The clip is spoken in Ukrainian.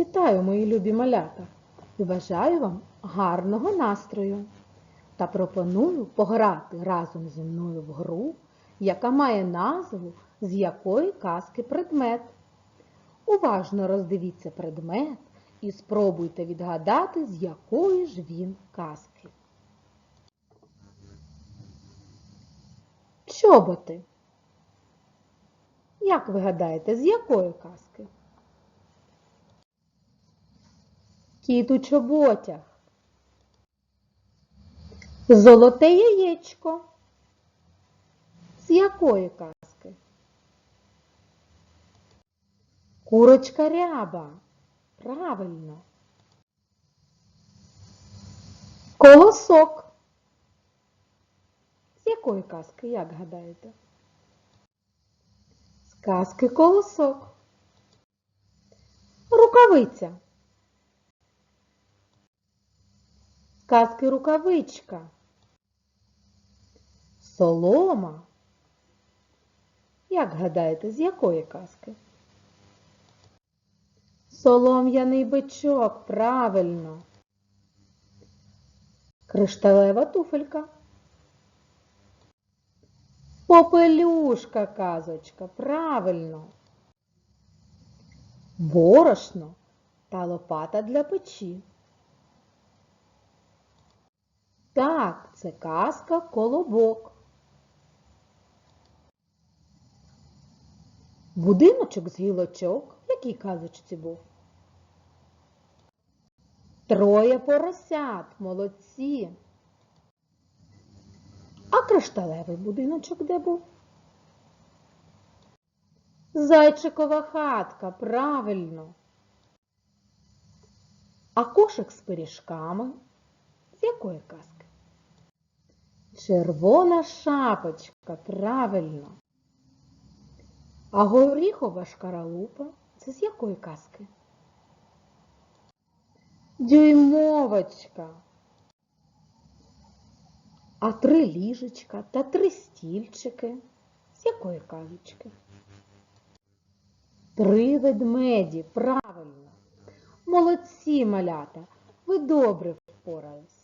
Вітаю, мої любі малята, і бажаю вам гарного настрою. Та пропоную пограти разом зі мною в гру, яка має назву з якої казки предмет. Уважно роздивіться предмет і спробуйте відгадати, з якої ж він казки. Чоботи. Як ви гадаєте, з якої казки? Кіт у чоботях. Золоте яєчко. З якої казки? Курочка ряба. Правильно. Колосок. З якої казки, як гадаєте? З казки колосок. Рукавиця. З казки рукавичка. Солома. Як гадаєте, з якої казки? Солом'яний бичок, правильно. Кришталева туфелька. Попелюшка казочка, правильно. Борошно та лопата для печі. Так, це казка колобок. Будиночок з гілочок в якій казочці був? Троє поросят, молодці. А кришталевий будиночок де був? Зайчикова хатка, правильно. А кошик з пиріжками з якої казки? Червона шапочка, правильно. А горіхова шкаралупа це з якої казки? Дюймовочка. А три ліжечка та три стільчики з якої казочки? Три ведмеді, правильно. Молодці, малята, ви добре впорались.